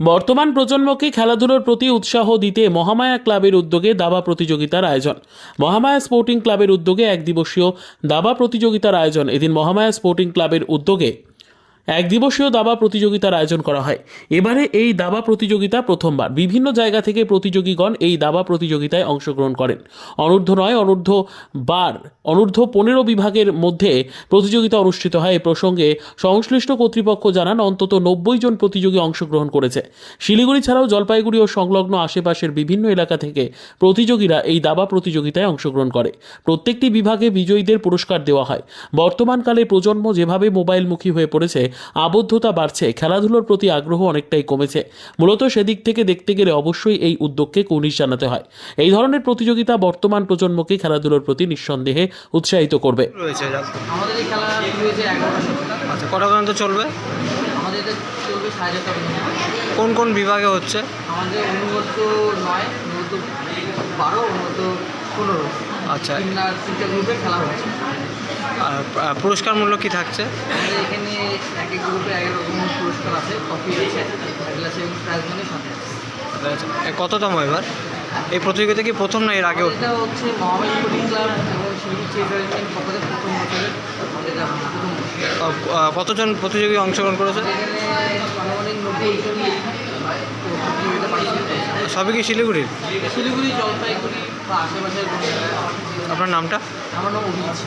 বর্তমান প্রজন্মকে খেলাধুলোর প্রতি উৎসাহ দিতে মহামায়া ক্লাবের উদ্যোগে দাবা প্রতিযোগিতার আয়োজন। মহামায়া স্পোর্টিং ক্লাবের উদ্যোগে এক দিবসীয় দাবা প্রতিযোগিতার আয়োজন। এদিন মহামায়া স্পোর্টিং ক্লাবের উদ্যোগে এক দিবসীয় দাবা প্রতিযোগিতার আয়োজন করা হয়। এবারে এই দাবা প্রতিযোগিতা প্রথমবার। বিভিন্ন জায়গা থেকে প্রতিযোগীগণ এই দাবা প্রতিযোগিতায় অংশগ্রহণ করেন। অনূর্ধ্ব নয়, অনূর্ধ্ব বার, অনূর্ধ্ব পনেরো বিভাগের মধ্যে প্রতিযোগিতা অনুষ্ঠিত হয়। এ প্রসঙ্গে সংশ্লিষ্ট কর্তৃপক্ষ জানান, অন্তত নব্বই জন প্রতিযোগী অংশগ্রহণ করেছে। শিলিগুড়ি ছাড়াও জলপাইগুড়ি ও সংলগ্ন আশেপাশের বিভিন্ন এলাকা থেকে প্রতিযোগীরা এই দাবা প্রতিযোগিতায় অংশগ্রহণ করে। প্রত্যেকটি বিভাগে বিজয়ীদের পুরস্কার দেওয়া হয়। বর্তমানকালে প্রজন্ম যেভাবে মোবাইলমুখী হয়ে পড়েছে আবদ্ধতা বাড়ছে। খেলাধুলোর প্রতি আগ্রহ অনেকটাই কমেছে। মূলত সেদিক থেকে দেখতে গেলে অবশ্যই এই উদ্যোগকে কুর্নিশ জানাতে হয়। এই ধরনের প্রতিযোগিতা বর্তমান প্রজন্মকে খেলাধুলোর প্রতি নিঃসন্দেহে উৎসাহিত করবে। আমাদের এই খেলা আচ্ছা কটা পর্যন্ত চলবে? আমাদের চলবে সাড়ে কোন কোন বিভাগে হচ্ছে? আমাদের অনুগত নয় অনুগত বারো অনুগত পনেরো। আচ্ছা। তিনটা গ্রুপে খেলা হচ্ছে। আর পুরস্কার মূল্য কি থাকছে? এখানে এক এক গ্রুপে এক রকম পুরস্কার আছে। কফি আছে গ্লাসে প্রাইজ মানে সাথে আছে। আচ্ছা, কততম এবার? এই প্রতিযোগিতা কি প্রথম না এর আগেও এটা হচ্ছে মহামেড স্পোর্টিং ক্লাব এবং চেস অ্যারেঞ্জমেন্ট পক্ষ থেকে প্রথম বছরের কতজন প্রতিযোগী অংশগ্রহণ করেছে? এখানে আনুমানিক নব্বই জন প্রতিযোগিতা পার্টিসিপেট করছে সবই কি শিলিগুড়ির শিলিগুড়ি জলপাইগুড়ি বা আশেপাশের আপনার নামটা? আমার নাম অভিজিৎ।